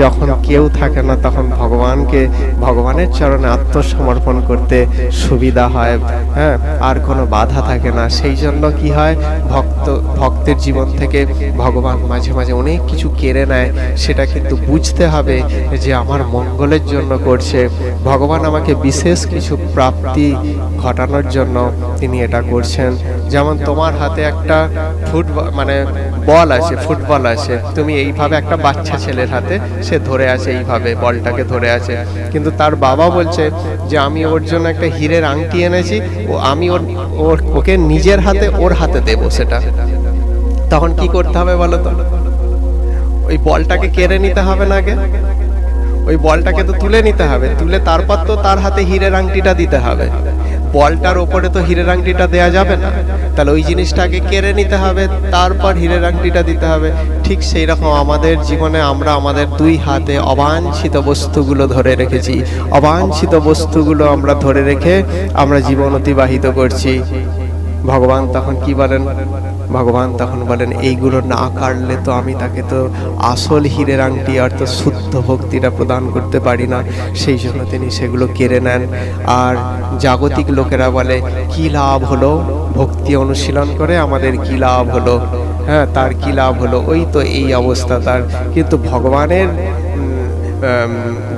যখন কেউ থাকে না তখন ভগবানকে ভগবানের চরণে আত্মসমর্পণ করতে সুবিধা হয় হ্যাঁ আর কোনো বাধা থাকে না। সেই জন্য কি হয় ভক্ত ভক্তের জীবন থেকে ভগবান মাঝে মাঝে অনেক কিছু কেড়ে নেয়। সেটা কিন্তু বুঝতে হবে যে আমার মঙ্গলের জন্য করছে। ভগবান আমাকে বিশেষ কিছু প্রাপ্তি ঘটানোর জন্য তিনি এটা করছেন। যেমন তোমার হাতে একটা ফুটবল মানে বল আছে, ফুটবল আছে, তুমি এইভাবে একটা বাচ্চা ছেলের হাতে, সে ধরে আছে এইভাবে, বলটাকে ধরে আছে। কিন্তু তার বাবা বলছে যে, আমি ওর জন্য একটা হীরের আংটি এনেছি, ও আমি ওর ওর, ওকে নিজের হাতে, ওর হাতে দেব সেটা। তখন কি করতে হবে বলো তো? ওই বলটাকে কেড়ে নিতে হবে না আগে? ওই বলটাকে তো তুলে নিতে হবে, তুলে তারপর তো তার হাতে হীরের আংটিটা দিতে হবে। বলটার ওপরে তো হিরের আংটিটা দেওয়া যাবে না। তাহলে ওই জিনিসটাকে কেড়ে নিতে হবে, তারপর হিরের আংটিটা দিতে হবে। ঠিক সেই রকম আমাদের জীবনে আমরা আমাদের দুই হাতে অবাঞ্ছিত বস্তুগুলো ধরে রেখেছি। অবাঞ্ছিত বস্তুগুলো আমরা ধরে রেখে আমরা জীবন অতিবাহিত করছি। ভগবান তখন কি বলেন? ভগবান তখন বলেন, এইগুলো না কাটলে তো আমি তাকে তো আসল হীরের আংটি অর্থাৎ শুদ্ধ ভক্তিটা প্রদান করতে পারি না। সেই জন্য তিনি সেগুলো কেড়ে নেন। আর জাগতিক লোকেরা বলে, কি লাভ হলো? ভক্তি অনুশীলন করে আমাদের কি লাভ হলো? হ্যাঁ তার কি লাভ হলো? ওই তো এই অবস্থা তার। কিন্তু ভগবানের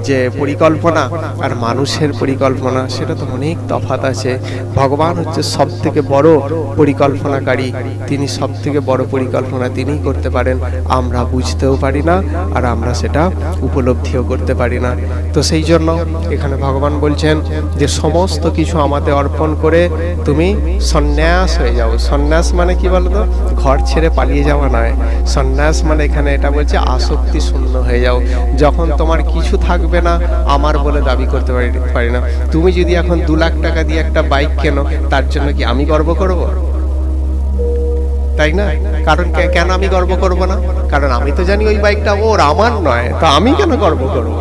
যে পরিকল্পনা আর মানুষের পরিকল্পনা, সেটা তো অনেক তফাৎ আছে। ভগবান হচ্ছে সব থেকে বড় পরিকল্পনাকারী। তিনি সব থেকে বড় পরিকল্পনা তিনিই করতে পারেন। আমরা বুঝতেও পারি না আর আমরা সেটা উপলব্ধিও করতে পারি না। তো সেই জন্য এখানে ভগবান বলছেন যে, সমস্ত কিছু আমাদের অর্পণ করে তুমি সন্ন্যাস হয়ে যাও। সন্ন্যাস মানে কি বলতো? ঘর ছেড়ে পালিয়ে যাওয়া নয়। সন্ন্যাস মানে এখানে এটা বলছে আসক্তি শূন্য হয়ে যাও। যখন তোমার কিছু থাকবে না, আমার বলে দাবি করতে পারি না। তুমি যদি এখন দু লাখ টাকা দিয়ে একটা বাইক কেনো, তার জন্য কি আমি গর্ব করব? তাই না? কারণ কেন আমি গর্ব করব না? কারণ আমি তো জানি ওই বাইকটা ওর, আমার নয়, তো আমি কেন গর্ব করব?